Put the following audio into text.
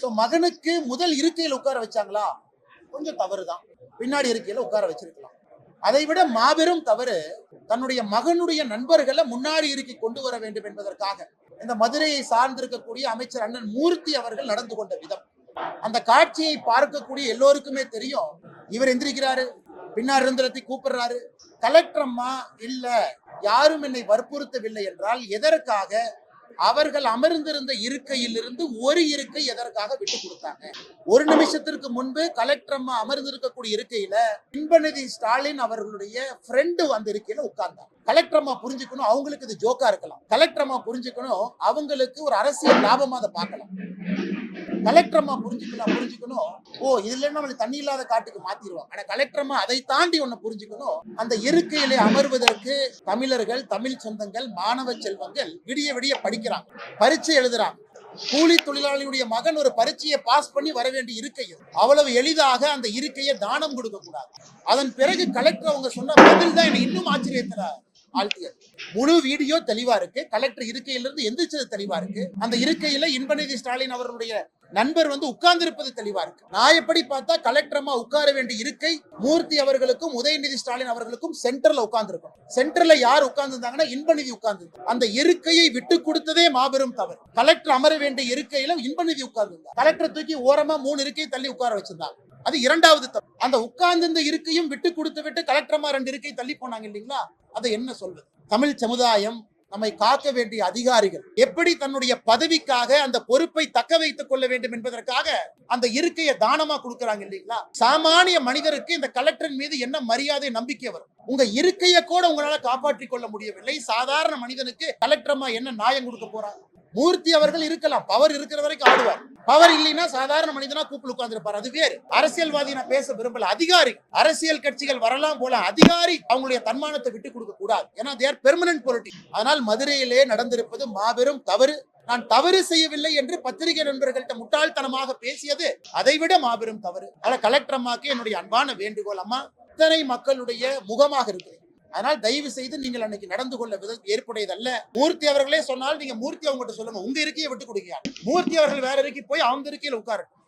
So மகனுக்கு முதல் இருக்கையில் உட்கார வச்சாங்களா? கொஞ்சம் தவறு தான் பின்னாடி இருக்கையில உட்கார வச்சிருக்கலாம். அதை விட மாபெரும் தவறு தன்னுடைய மகனுடைய நண்பர்களை முன்னாடி இருக்கை கொண்டு வர வேண்டும் என்பதற்காக இந்த மதுரையை சார்ந்திருக்கக்கூடிய அமைச்சர் அண்ணன் மூர்த்தி அவர்கள் நடந்து கொண்ட விதம். அந்த காட்சியை பார்க்கக்கூடிய எல்லோருக்குமே தெரியும். இவர் எந்திரிக்கிறாரு பின்னாடி இருந்தத்தை கூப்பிடுறாரு. கலெக்டர் அம்மா இல்ல யாரும் என்னை வற்புறுத்தவில்லை என்றால் எதற்காக அவர்கள் அமர்ந்திருந்த இருக்கையிலிருந்து ஒரு இருக்கை எதற்காக விட்டு கொடுத்தாங்க? ஒரு நிமிஷத்திற்கு முன்பு கலெக்டர் அம்மா அமர்ந்திருக்கக்கூடிய இருக்கையில இன்பநிதி ஸ்டாலின் அவர்களுடைய ஃப்ரெண்டு அந்த இருக்கையில உட்கார்ந்தாங்க கலெக்டர் அம்மா புரிஞ்சுக்கணும் அவங்களுக்கு இது ஜோக்கா இருக்கலாம். கலெக்டர் அம்மா புரிஞ்சுக்கணும் அவங்களுக்கு ஒரு அரசியல் லாபமா அதை பார்க்கலாம். கலெக்டர் அம்மா புரிஞ்சுக்கலாம் புரிஞ்சுக்கணும். ஓ இதுல நம்மளுக்கு தண்ணி இல்லாத காட்டுக்கு மாத்திடுவோம் ஆனா கலெக்டர் அம்மா அதை தாண்டி ஒண்ணு புரிஞ்சுக்கணும். அந்த இருக்கையிலே அமர்வதற்கு தமிழர்கள் தமிழ் சொந்தங்கள் மாணவ செல்வங்கள் விடிய விடிய படிக்கிறாங்க. பரீட்சை எழுதுறாங்க. கூலி தொழிலாளியுடைய மகன் ஒரு பரீட்சையை பாஸ் பண்ணி வர வேண்டிய இருக்கையும் அவ்வளவு எளிதாக அந்த இருக்கையை தானம் கொடுக்க கூடாது. அதன் பிறகு கலெக்டர் அவங்க சொன்ன பதில் தான் என்னை இன்னும் ஆச்சரியத்துல ஆழ்த்தியது. முழு வீடியோ தெளிவா இருக்கு. கலெக்டர் இருக்கையிலிருந்து எந்திரிச்சது தெளிவா இருக்கு. அந்த இருக்கையில இன்பநிதி ஸ்டாலின் அவர்களுடைய நண்பர் வந்து உட்கார்ந்திருப்பது தெளிவா இருக்கு. நான் எப்படி பார்த்தா கலெக்டர் அம்மா உட்கார வேண்டிய இருக்கை மூர்த்தி அவர்களுக்கும் உதயநிதி ஸ்டாலின் அவர்களுக்கும் சென்டர்ல உட்கார்ந்து இருக்கும் சென்டர்ல யார் உட்கார்ந்து இன்பநிதி உட்கார்ந்து அந்த இருக்கையை விட்டு கொடுத்ததே மாபெரும் தவறு. கலெக்டர் அமர வேண்டிய இருக்கையில இன்பநிதி உட்கார்ந்து கலெக்டர் தூக்கி ஓரமா மூணு இருக்கை தள்ளி உட்கார வச்சிருந்தாங்க அது இரண்டாவது தப்பு அந்த உட்கார்ந்திருந்த இருக்கையும் விட்டு கொடுத்து விட்டு கலெக்டர் அம்மா ரெண்டு இருக்கை தள்ளி போனாங்க இல்லைங்களா? அதை என்ன சொல்வது? தமிழ் சமுதாயம் நம்மை காக்க வேண்டிய அதிகாரிகள். எப்படி தன்னுடைய பதவிக்காக அந்த பொறுப்பை தக்க வைத்துக் கொள்ள வேண்டும் என்பதற்காக அந்த இருக்கையை தானமா கொடுக்கறாங்க இல்லைங்களா? சாமானிய மனிதருக்கு இந்த கலெக்டரின் மீது என்ன மரியாதை நம்பிக்கை வரும்? உங்க இருக்கையை கூட உங்களால காப்பாற்றிக் கொள்ள முடியவில்லை. சாதாரண மனிதனுக்கு கலெக்டர்மா என்ன நியாயம் கொடுக்க போறாங்க? மூர்த்தி அவர்கள் இருக்கலாம். பவர் இருக்கிற வரைக்கும் ஆடுவார். பவர் இல்லைன்னா சாதாரண மனிதனா கூப்பிட்டு உட்கார்ந்திருப்பார். அது வேறு. அரசியல்வாதி நான் பேச விரும்பல. அதிகாரி. அரசியல் கட்சிகள் வரலாம் போல அதிகாரி அவங்களுடைய தன்மானத்தை விட்டு கொடுக்க கூடாது. ஏன்னா தேர் பெர்மனன்ட் பொலிட்டிக் அதனால் மதுரையிலே நடந்திருப்பது மாபெரும் தவறு. நான் தவறு செய்யவில்லை என்று பத்திரிகை நண்பர்கள்ட்ட முட்டாள்தனமாக பேசியது அதைவிட மாபெரும் தவறு. அத கலெக்டர் அம்மாக்கு என்னுடைய அன்பான வேண்டுகோள் அம்மா இத்தனை மக்களுடைய முகமாக இருக்கிறேன் அதனால் தயவு செய்து நீங்கள் அன்னைக்கு நடந்து கொள்ள விதம் ஏற்புடையதல்ல. மூர்த்தி அவர்களே சொன்னால் நீங்க மூர்த்தி அவங்ககிட்ட சொல்லுங்க. உங்க இருக்கையை விட்டு கொடுங்க மூர்த்தி அவர்கள் வேற இருக்கி போய் அவங்க இருக்கையில் உட்காரட்டும்